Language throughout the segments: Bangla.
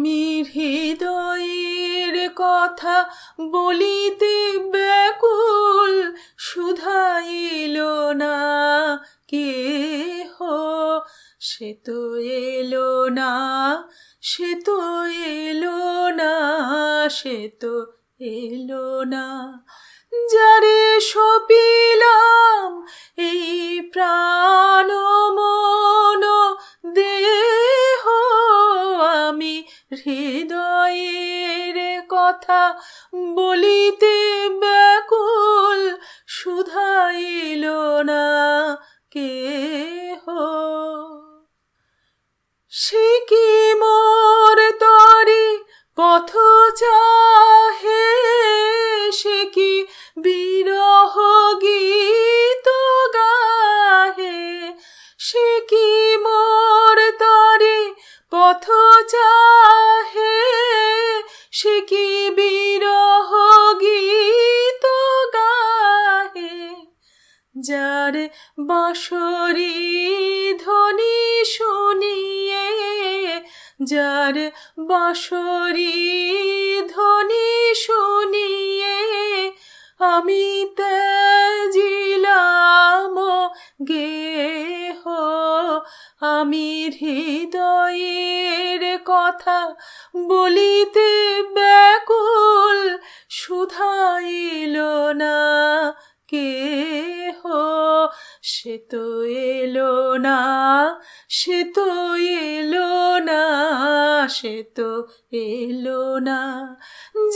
আমি হৃদয়ের কথা বলিতে ব্যাকুল শুধাইল না কে হো সে তো এলো না, সে তো এলো না, সে তো এলো না। যারে সপিলাম এই প্রাণ হৃদয়ের কথা বলিতে ব্যাকুল শুধাইল না কে হো সে কি মোর তরে পথ চাহে সে কি বিরহ সে কি বিরহ গীত গাহে যার বাঁশরি ধ্বনি শুনিয়ে, যার বাঁশরি ধ্বনি শুনিয়ে আমি তেজিলাম আমি হৃদয়ের কথা বলিতে ব্যাকুল শুধাইল না। কে হো সে তো এলো না, সে তো এলো না, সে তো এলো না।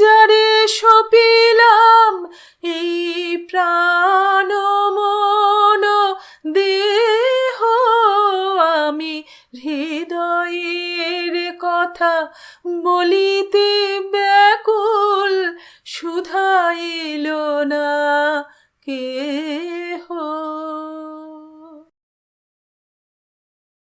যারে সপিলাম এই প্রাণ আমি হৃদয়ের কথা বলিতে ব্যাকুল শুধাইল না কে